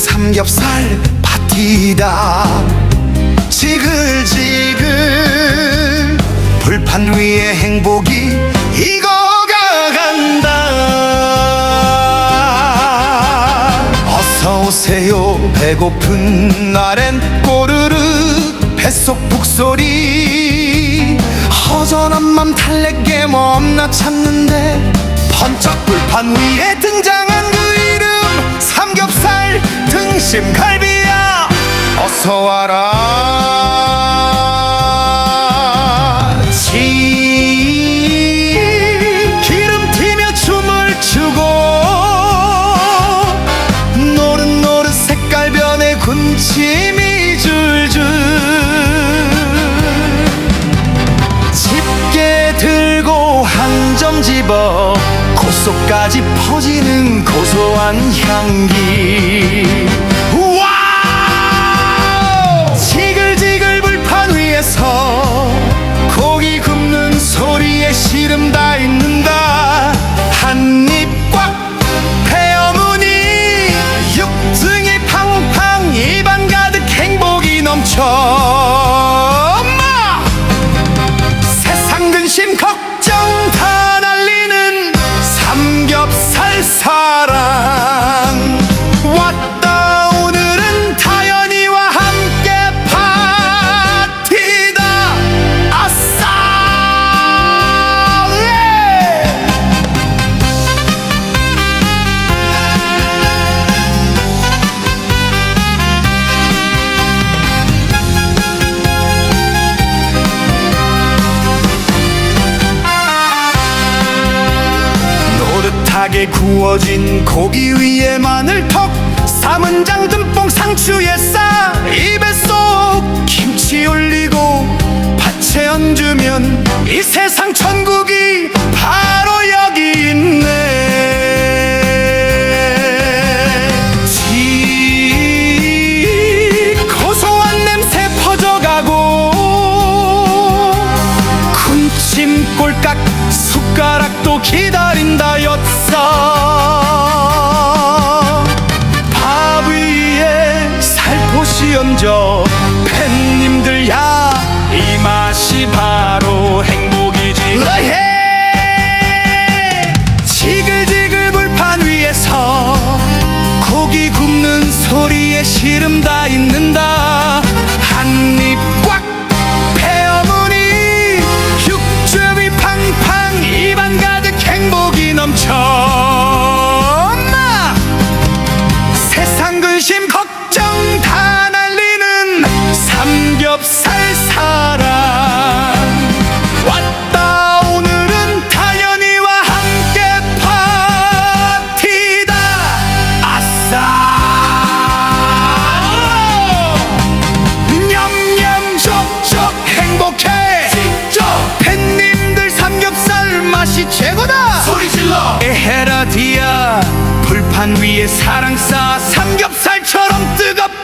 삼겹살 파티다. 지글지글 불판 위에 행복이 익어가 간다. 어서 오세요 배고픈 날엔 꼬르르 뱃속 북소리. 허전한 맘 탈레게 뭐 없나 찾는데 번쩍 불판 위에 등장 등심 갈비야. 어서 와라. 지 기름 튀며 춤을 추고 노릇노릇 색깔 변해 군침이 줄줄 집게 들고 한 점 집어 콧속까지 퍼지는 고소한 향기 노릇하게 구워진 고기 위에 마늘턱 삼은장 듬뽕 상추에 싸 입에 쏙 김치 올리고 파채 얹으면 이 세상 천국이 바 꼴깍 숟가락도 기다린다 였어. 밥 위에 살포시 얹어 팬님들 야 이 맛이 바로 행복이지. 으헤! 지글지글 불판 위에서 고기 굽는 소리에 시름 다 있는다 최고다 소리 질러. 에헤라디아 불판 위에 사랑싸 삼겹살처럼 뜨겁다